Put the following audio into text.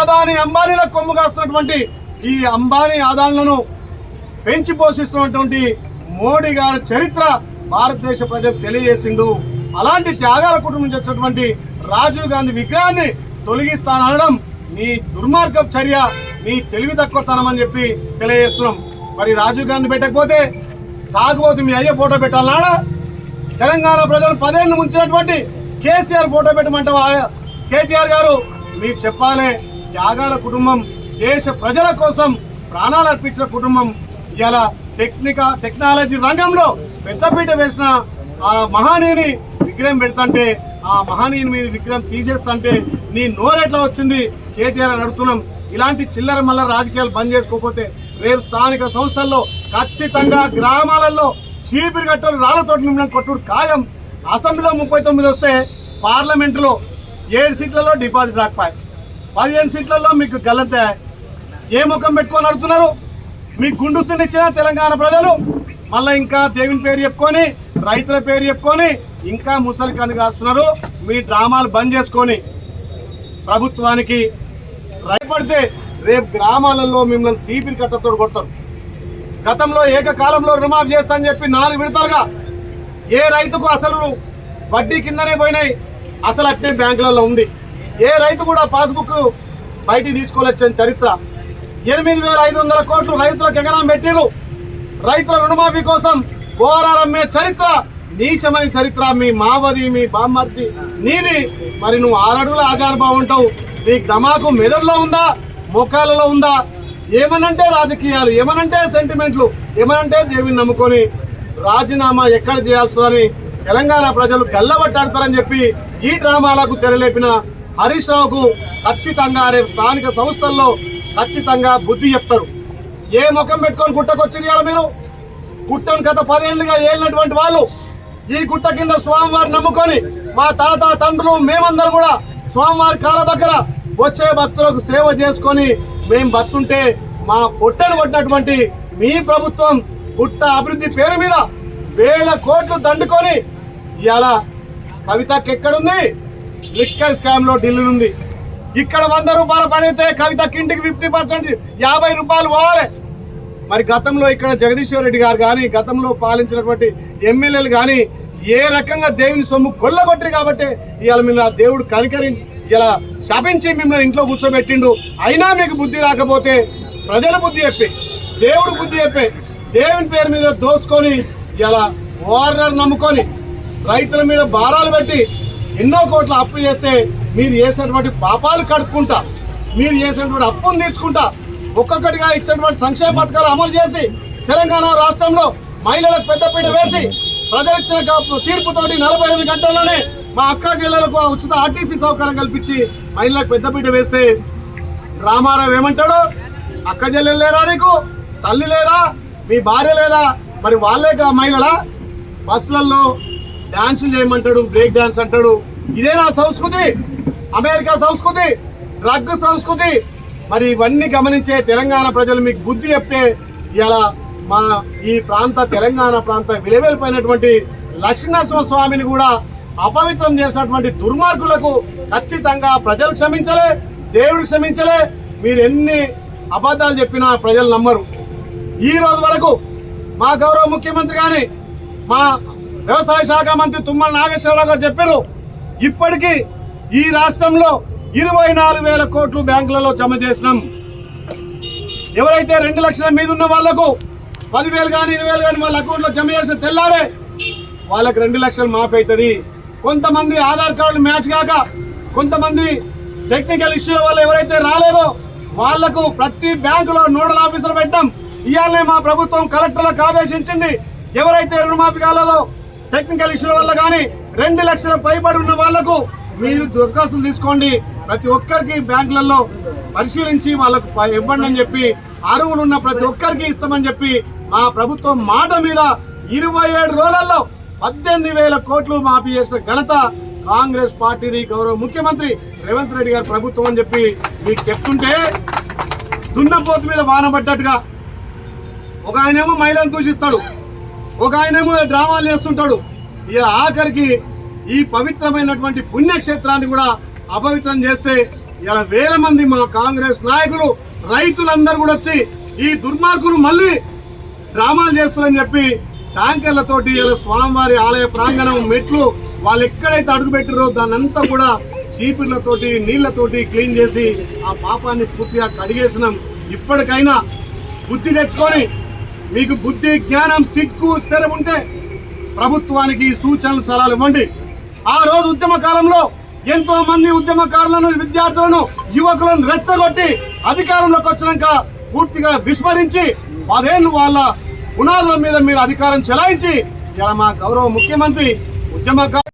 అదాని అంబానీల కొమ్ము కాస్తున్నటువంటి ఈ అంబానీ ఆదాలను పెంచి పోషిస్తున్నటువంటి మోడీ గారి చరిత్ర భారతదేశ ప్రజలకు తెలియజేసిండు. అలాంటి త్యాగాల కుటుంబం నుంచి వచ్చినటువంటి రాజీవ్ గాంధీ విగ్రహాన్ని తొలగిస్తానడం నీ దుర్మార్గ చర్య నీ తెలివి తక్కువతనం అని చెప్పి తెలియజేస్తున్నాం. మరి రాజీవ్ గాంధీ పెట్టకపోతే తాగుబోతు మీ అయ్య ఫోటో పెట్టాలన్నా తెలంగాణ ప్రజలు పదేళ్ళు ముంచినటువంటి కేసీఆర్ ఫోటో పెట్టమంటావా? కేటీఆర్ గారు మీకు చెప్పాలి. త్యాగాల కుటుంబం దేశ ప్రజల కోసం ప్రాణాలు అర్పించిన కుటుంబం. ఇలా టెక్నిక టెక్నాలజీ రంగంలో పెద్దపీట వేసిన ఆ మహానీయుని విగ్రహం పెడతంటే ఆ మహానీయుని మీద విగ్రహం తీసేస్తంటే నీ నోరెట్లా వచ్చింది? కేటీఆర్ అని అడుగుతున్నాం. ఇలాంటి చిల్లర మల్ల రాజకీయాలు బంద్ చేసుకోకపోతే రేపు స్థానిక సంస్థల్లో ఖచ్చితంగా గ్రామాలలో చీపిరి కట్టలు రాళ్ళతోటి మిమ్మల్ని కొట్టుడు ఖాయం. అసెంబ్లీలో ముప్పై తొమ్మిది వస్తే పార్లమెంటులో ఏడు సీట్లలో డిపాజిట్ రాకపోయాయి పదిహేను సీట్లలో మీకు గల్లంతే ఏ ముఖం పెట్టుకొని అడుగుతున్నారు మీకు గుండుస్తునిచ్చిన తెలంగాణ ప్రజలు. మళ్ళీ ఇంకా దేవుని పేరు చెప్పుకొని రైతుల పేరు చెప్పుకొని ఇంకా ముసలి కన్ను కాస్తున్నారు. మీ డ్రామాలు బంద్ చేసుకొని ప్రభుత్వానికి రైపడితే రేపు గ్రామాలలో మిమ్మల్ని సీపిరి కట్టతో కొడతారు. గతంలో ఏకకాలంలో రుణమాఫీ చేస్తా అని చెప్పి నాలుగు విడతలుగా ఏ రైతుకు అసలు వడ్డీ కిందనే పోయినాయి. అసలు అట్నే బ్యాంకులలో ఉంది. ఏ రైతు కూడా పాస్బుక్ బయటికి తీసుకోలేచ్చని చరిత్ర. ఎనిమిది వేల ఐదు వందల కోట్లు రైతులకు ఎగనం పెట్టిరు. రైతుల రుణమాఫీ కోసం ఓఆర్ఆర్ అమ్మే చరిత్ర. నీచమైన చరిత్ర. మీ మావది మీ బామ్మర్ది నీది. మరి నువ్వు ఆరడుగుల ఆజానుభావం ఉంటావు. నీకు దమాకు మెదడులో ఉందా? ముఖాలలో ఉందా? ఏమనంటే రాజకీయాలు ఏమనంటే సెంటిమెంట్లు ఏమనంటే దేవుని నమ్ముకొని రాజీనామా ఎక్కడ చేయాల్సిందని తెలంగాణ ప్రజలు గల్లబట్టాడతారని చెప్పి ఈ డ్రామాలకు తెరలేపిన హరీష్ రావుకు ఖచ్చితంగా రేపు స్థానిక సంస్థల్లో ఖచ్చితంగా బుద్ధి చెప్తారు. ఏ ముఖం పెట్టుకొని గుట్టకొచ్చిన మీరు? గుట్టను గత పదేళ్ళుగా ఏలినటువంటి వాళ్ళు ఈ గుట్ట కింద స్వామివారిని నమ్ముకొని మా తాత తండ్రులు మేమందరూ కూడా స్వామివారి కాళ్ళ దగ్గర వచ్చే భక్తులకు సేవ చేసుకొని మేము బతుంటే మా పొట్టను కొట్టినటువంటి మీ ప్రభుత్వం గుట్ట అభివృద్ధి పేరు మీద వేల కోట్లు దండుకొని ఇలా కవితకి ఎక్కడుంది? లిక్కర్ స్కామ్లో ఢిల్లీ ఉంది. ఇక్కడ వంద రూపాయల పడితే కవిత కవితకి ఇంటికి ఫిఫ్టీ పర్సెంట్ యాభై రూపాయలు పోవాలి. మరి గతంలో ఇక్కడ జగదీశ్వర్ రెడ్డి గారు కానీ గతంలో పాలించినటువంటి ఎమ్మెల్యేలు కానీ ఏ రకంగా దేవుని సొమ్ము కొల్లగొట్టారు కాబట్టి ఇవాళ మీరు ఆ దేవుడు కనికరి ఇలా శపించి మిమ్మల్ని ఇంట్లో కూర్చోబెట్టిండు. అయినా మీకు బుద్ధి రాకపోతే ప్రజల బుద్ధి చెప్పి దేవుడు బుద్ధి చెప్పి దేవుని పేరు మీద దోసుకొని ఇలా వార్నర్ నమ్ముకొని రైతుల మీద భారాలు పెట్టి ఎన్నో కోట్ల అప్పు చేస్తే మీరు చేసినటువంటి పాపాలు కడుక్కుంటా మీరు చేసినటువంటి అప్పును తీర్చుకుంటా ఒక్కొక్కటిగా ఇచ్చినటువంటి సంక్షేమ పథకాలు అమలు చేసి తెలంగాణ రాష్ట్రంలో మహిళలకు పెద్దపీట వేసి ప్రజలిచ్చిన తీర్పుతోటి నలభై ఐదు గంటల్లోనే మా అక్క జిల్లాలకు ఉచిత ఆర్టీసీ సౌకర్యం కల్పించి మహిళలకు పెద్దపీట వేస్తే రామారావు ఏమంటాడు? అక్క చెల్లెలు లేరా నీకు? తల్లి లేదా? మీ భార్య లేదా? మరి వాళ్ళే కా బస్సులలో డ్యాన్సులు చేయమంటాడు బ్రేక్ డ్యాన్స్ అంటాడు. ఇదే నా సంస్కృతి అమెరికా సంస్కృతి డ్రగ్ సంస్కృతి. మరి ఇవన్నీ గమనించే తెలంగాణ ప్రజలు మీకు బుద్ధి చెప్తే ఇలా మా ఈ ప్రాంత తెలంగాణ ప్రాంత విలువెలిపోయినటువంటి లక్ష్మీనరసింహ స్వామిని కూడా అపవిత్రం చేసినటువంటి దుర్మార్గులకు ఖచ్చితంగా ప్రజలు క్షమించలే దేవుడు క్షమించలే. మీరు ఎన్ని అబద్ధాలు చెప్పినా ప్రజలు నమ్మరు. ఈ రోజు వరకు మా గౌరవ ముఖ్యమంత్రి కానీ మా వ్యవసాయ శాఖ మంత్రి తుమ్మల నాగేశ్వరరావు గారు చెప్పారు ఇప్పటికీ ఈ రాష్ట్రంలో ఇరవై నాలుగు వేల కోట్లు బ్యాంకులలో జమ చేసినాం. ఎవరైతే రెండు లక్షల మీద ఉన్న వాళ్ళకు పదివేలు కానీ ఇరవై వేలు కానీ వాళ్ళ అకౌంట్లో జమ చేస్తే తెల్లారే వాళ్ళకి రెండు లక్షలు మాఫ్ అవుతుంది కొంతమంది ఆధార్ కార్డులు మ్యాచ్ కాక కొంతమంది టెక్నికల్ ఇష్యూల వల్ల ఎవరైతే రాలేదో వాళ్ళకు ప్రతి బ్యాంకులో నోడల్ ఆఫీసర్ పెట్టాం ఇవాళనే మా ప్రభుత్వం కలెక్టర్లకు ఆదేశించింది. ఎవరైతే రుణమాఫీ కాలేదో టెక్నికల్ ఇష్యూల వల్ల కానీ రెండు లక్షల పైబడి ఉన్న వాళ్ళకు మీరు దరఖాస్తులు తీసుకోండి. ప్రతి ఒక్కరికి బ్యాంకులలో పరిశీలించి వాళ్ళకు ఇవ్వండి అని చెప్పి అరువులు ఉన్న ప్రతి ఒక్కరికి ఇస్తామని చెప్పి మా ప్రభుత్వం మాట మీద ఇరవై ఏడు రోజులలో పద్దెనిమిది వేల కోట్లు మాఫీ చేసిన ఘనత కాంగ్రెస్ పార్టీది గౌరవ ముఖ్యమంత్రి రేవంత్ రెడ్డి గారి ప్రభుత్వం అని చెప్పి మీకు చెప్తుంటే దున్నపోతు మీద వాన పడ్డట్టుగా ఒక ఆయనేమో మహిళను దూషిస్తాడు ఒక ఆయనేమో డ్రామాలు చేస్తుంటాడు. ఇక ఆఖరికి ఈ పవిత్రమైనటువంటి పుణ్యక్షేత్రాన్ని కూడా అపవిత్రం చేస్తే ఇలా వేల మంది మా కాంగ్రెస్ నాయకులు రైతులందరూ కూడా వచ్చి ఈ దుర్మార్గులు మళ్ళీ డ్రామాలు చేస్తున్నారని చెప్పి ట్యాంకర్లతోటి ఇలా స్వామివారి ఆలయ ప్రాంగణం మెట్లు వాళ్ళు ఎక్కడైతే అడుగుపెట్టారో దాన్నంతా కూడా చీపుర్లతోటి నీళ్ళతోటి క్లీన్ చేసి ఆ పాపాన్ని పూర్తిగా కడిగేసినాం. ఇప్పటికైనా బుద్ధి తెచ్చుకొని మీకు బుద్ధి జ్ఞానం సిగ్గు శరం ఉంటే ప్రభుత్వానికి సూచనలు సలహాలు ఇవ్వండి. ఆ రోజు ఉద్యమ కాలంలో ఎంతో మంది ఉద్యమకారులను విద్యార్థులను యువకులను రెచ్చగొట్టి అధికారంలోకి వచ్చినాక పూర్తిగా విస్మరించి పదేళ్ళు వాళ్ళ పునాదుల మీద మీరు అధికారం చెలాయించి ఇలా మా గౌరవ ముఖ్యమంత్రి ఉద్యమకారు